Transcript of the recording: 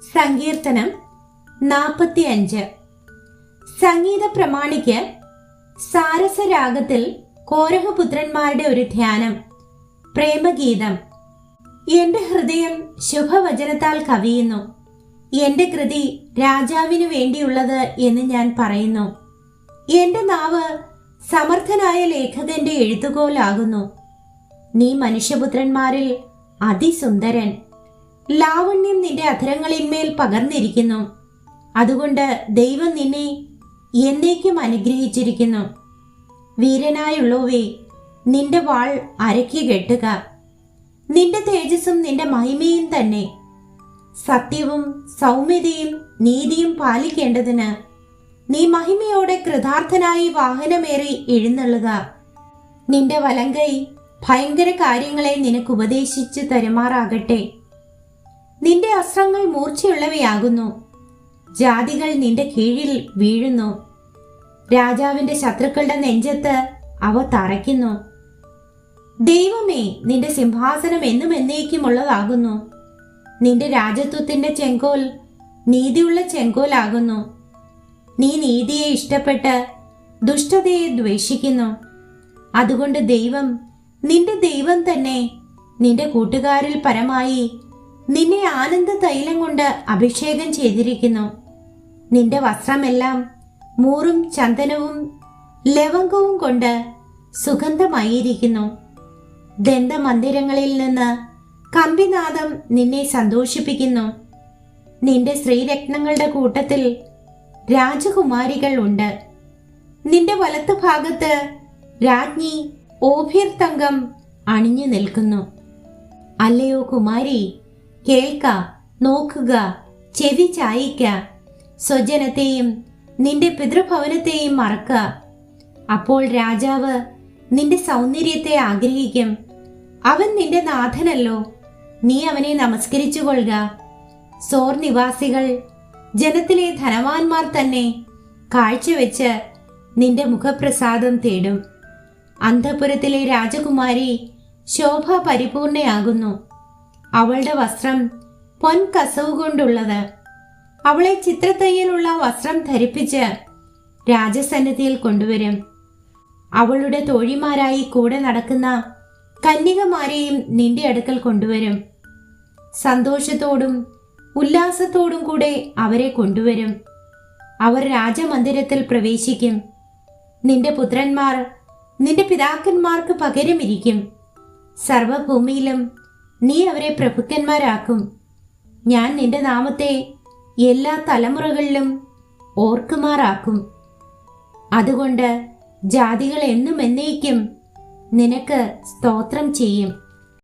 സങ്കീർത്തനം നാൽപ്പത്തി അഞ്ച് സംഗീത പ്രമാണിക്ക് സാരസരാഗത്തിൽ കോരഹപുത്രന്മാരുടെ ഒരു ധ്യാനം പ്രേമഗീതം. എന്റെ ഹൃദയം ശുഭവചനത്താൽ കവിയുന്നു. എന്റെ കൃതി രാജാവിനു വേണ്ടിയുള്ളത് എന്ന് ഞാൻ പറയുന്നു. എന്റെ നാവ് സമർത്ഥനായ ലേഖകന്റെ എഴുത്തുകോലാകുന്നു. നീ മനുഷ്യപുത്രന്മാരിൽ അതിസുന്ദരൻ. ലാവണ്യം നിന്റെ അധരങ്ങളിന്മേൽ പകർന്നിരിക്കുന്നു. അതുകൊണ്ട് ദൈവം നിന്നെ എന്നേക്കും അനുഗ്രഹിച്ചിരിക്കുന്നു. വീരനായുള്ളവേ നിന്റെ വാൾ അരക്കി കെട്ടുക. നിന്റെ തേജസ്സും നിന്റെ മഹിമയും തന്നെ. സത്യവും സൗമ്യതയും നീതിയും പാലിക്കേണ്ടതിന് നീ മഹിമയോടെ കൃതാർത്ഥനായി വാഹനമേറി എഴുന്നള്ളുക. നിന്റെ വലങ്കൈ ഭയങ്കര കാര്യങ്ങളെ നിനക്ക് ഉപദേശിച്ചു തരുമാറാകട്ടെ. നിന്റെ അസ്ത്രങ്ങൾ മൂർച്ചയുള്ളവയാകുന്നു. ജാതികൾ നിന്റെ കീഴിൽ വീഴുന്നു. രാജാവിന്റെ ശത്രുക്കളുടെ നെഞ്ചത്ത് അവ തറയ്ക്കുന്നു. ദൈവമേ നിന്റെ സിംഹാസനം എന്നും എന്നേക്കുമുള്ളതാകുന്നു. നിന്റെ രാജത്വത്തിന്റെ ചെങ്കോൽ നീതിയുള്ള ചെങ്കോലാകുന്നു. നീ നീതിയെ ഇഷ്ടപ്പെട്ട് ദുഷ്ടതയെ ദ്വേഷിക്കുന്നു. അതുകൊണ്ട് ദൈവം നിന്റെ ദൈവം തന്നെ നിന്റെ കൂട്ടുകാരിൽ പരമായി നിന്നെ ആനന്ദ തൈലം കൊണ്ട് അഭിഷേകം ചെയ്തിരിക്കുന്നു. നിന്റെ വസ്ത്രമെല്ലാം മൂറും ചന്ദനവും ലവംഗവും കൊണ്ട് സുഗന്ധമായിരിക്കുന്നു. ദന്തമന്ദിരങ്ങളിൽ നിന്ന് കമ്പിനാദം നിന്നെ സന്തോഷിപ്പിക്കുന്നു. നിന്റെ സ്ത്രീരത്നങ്ങളുടെ കൂട്ടത്തിൽ രാജകുമാരികൾ ഉണ്ട്. നിന്റെ വലത്ത് ഭാഗത്ത് രാജ്ഞി ഓഭിർ തങ്കം അണിഞ്ഞു നിൽക്കുന്നു. അല്ലയോ കുമാരി കേൾക്ക നോക്കുക ചെവി ചായിക്ക. സ്വജനത്തെയും നിന്റെ പിതൃഭവനത്തെയും മറക്കുക അപ്പോൾ രാജാവ് നിന്റെ സൗന്ദര്യത്തെ ആഗ്രഹിക്കും. അവൻ നിന്റെ നാഥനല്ലോ. നീ അവനെ നമസ്കരിച്ചു കൊള്ളുക സോർ നിവാസികൾ ജനത്തിലെ ധനവാന്മാർ തന്നെ കാഴ്ചവെച്ച് നിന്റെ മുഖപ്രസാദം തേടും. അന്തപുരത്തിലെ രാജകുമാരി ശോഭ പരിപൂർണയാകുന്നു. അവളുടെ വസ്ത്രം പൊൻ കസവ് കൊണ്ടുള്ളത് അവളെ ചിത്രത്തയ്യലുള്ള വസ്ത്രം ധരിപ്പിച്ച് രാജസന്നിധിയിൽ കൊണ്ടുവരും. അവളുടെ തോഴിമാരായി കൂടെ നടക്കുന്ന കന്യകമാരെയും നിന്റെ അടുക്കൽ കൊണ്ടുവരും. സന്തോഷത്തോടും ഉല്ലാസത്തോടും കൂടെ അവരെ കൊണ്ടുവരും. അവർ രാജമന്ദിരത്തിൽ പ്രവേശിക്കും. നിന്റെ പുത്രന്മാർ നിന്റെ പിതാക്കന്മാർക്ക് പകരമിരിക്കും. സർവഭൂമിയിലും നീ അവരെ പ്രഭുക്കന്മാരാക്കും. ഞാൻ നിന്റെ നാമത്തെ എല്ലാ തലമുറകളിലും ഓർക്കുമാറാക്കും. അതുകൊണ്ട് ജാതികൾ എന്നും എന്നേക്കും നിനക്ക് സ്തോത്രം ചെയ്യും.